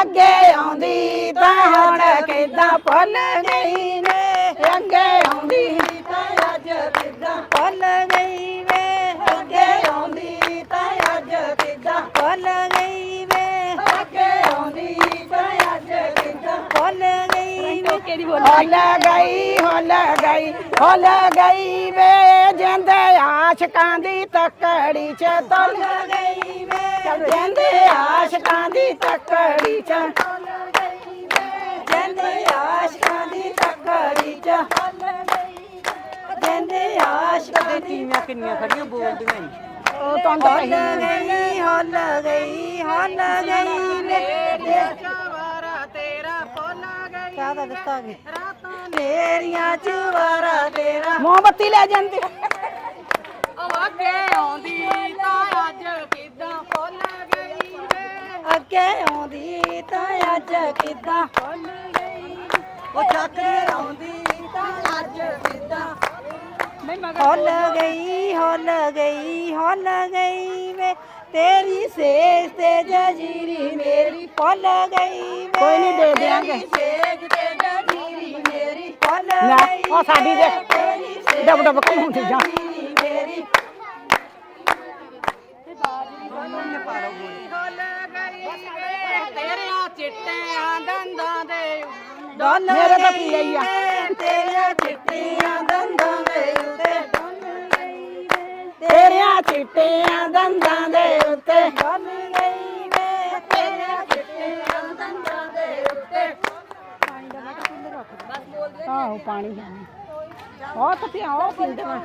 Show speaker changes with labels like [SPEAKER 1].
[SPEAKER 1] ਅੱਗੇ ਆਉਂਦੀ ਤਾਂ ਹੁਣ ਕਿਦਾਂ ਭੁੱਲ ਗਈ ਨੇ ਅੱਗੇ ਆਉਂਦੀ ਤਾਂ ਅੱਜ ਕਿਦਾਂ ਭੁੱਲ ਗਈ ਵੇ? ਅੱਗੇ ਆਉਂਦੀ ਤਾਂ ਅੱਜ ਕਿਦਾਂ ਭੁੱਲ ਗਈ ਵੇ? ਅੱਗੇ ਆਉਂਦੀ ਤਾਂ ਅੱਜ ਕਿਦਾਂ ਭੁੱਲ ਗਈ ਵੇ? ਕਿਹੜੀ ਬੋਲ? ਭੁੱਲ ਗਈ ਭੁੱਲ ਗਈ ਭੁੱਲ ਗਈ ਵੇ? ਜਿੰਦ ਆਸ਼ਕਾਂ ਦੀ ਤਕੜੀ ਚ ਤੁਲ ਗਈ ਵੇ। ਜਿੰਦ ਆਸ਼ਕਾਂ ਦੀ ਤਕੜੀ ਚ। ਜਿੰਦ ਆਸ਼ਕਾਂ ਦੀ ਤਕੜੀ ਚ। ਜਿੰਦ ਆਸ਼ਕਾਂ ਦੀ
[SPEAKER 2] ਤੀਵੀਆਂ ਕਿੰਨੀਆਂ ਖੜੀਆਂ ਬੋਲਦੀਆਂ ਈ
[SPEAKER 1] ਉਹ ਤਾਂ ਹੱਲ ਗਈ ਹੱਲ ਗਈ ਹੱਲ ਗਈ ਮੇਰੇ ਚਵਾਰਾ ਤੇਰਾ ਫੁੱਲ ਗਈ
[SPEAKER 2] ਕਾਹ ਦਾ ਦੱਸਾਂਗੇ
[SPEAKER 1] ਰਾਤਾਂ ਮੇਰੀਆਂ ਚਵਾਰਾ ਤੇਰਾ। ਮੋਮਬੱਤੀ ਲੈ ਜਾਂਦੇ।
[SPEAKER 3] ਅੱਜ ਕਿਦਾਂ
[SPEAKER 1] ਗਈ ਉਹ ਚੱਕਰ ਆਉਂਦੀ ਤਾਂ ਅੱਜ ਕਿਦਾਂ? ਹੱਲ ਗਈ ਹੱਲ ਗਈ ਹੱਲ ਗਈ ਵੇ। ਤੇਰੀ ਸੇਜ ਤੇ ਜਜੀਰੀ ਮੇਰੀ ਫੁੱਲ ਗਈ ਵੇ। ਕੋਈ ਨਹੀਂ ਦੇ ਦੇਾਂਗੇ ਸੇਜ ਤੇ ਜਜੀਰੀ ਮੇਰੀ ਫੁੱਲ ਗਈ ਉਹ ਸਾਡੀ ਦੇ। ਡਬ ਡਬ ਘੁੰਮਦੀ ਜਾ ਮੇਰੀ
[SPEAKER 3] ਤੇਰਿਆਂ ਚਿੱਟਿਆਂ ਦੰਦਾਂ ਦੇ
[SPEAKER 1] ਮੇਰੇ ਤਾਂ ਪੀ ਲਈ ਆ। ਤੇਰੀਆਂ ਚਿੱਟੀਆਂ ਦੰਦਾਂ ਦੇ ਉੱਤੇ। ਤੇਰੀਆਂ ਚਿੱਟੀਆਂ ਦੰਦਾਂ ਦੇ ਉੱਤੇ। ਡੁੱਲ ਗਈ ਵੇ ਤੇਰੀਆਂ ਚਿੱਟੀਆਂ ਦੰਦਾਂ ਦੇ ਉੱਤੇ। ਆਹੋ ਪਾਣੀ ਉਹ ਤਾਂ ਪਿਆ ਉਹ ਪੀਂਦੇ ਮੈਂ।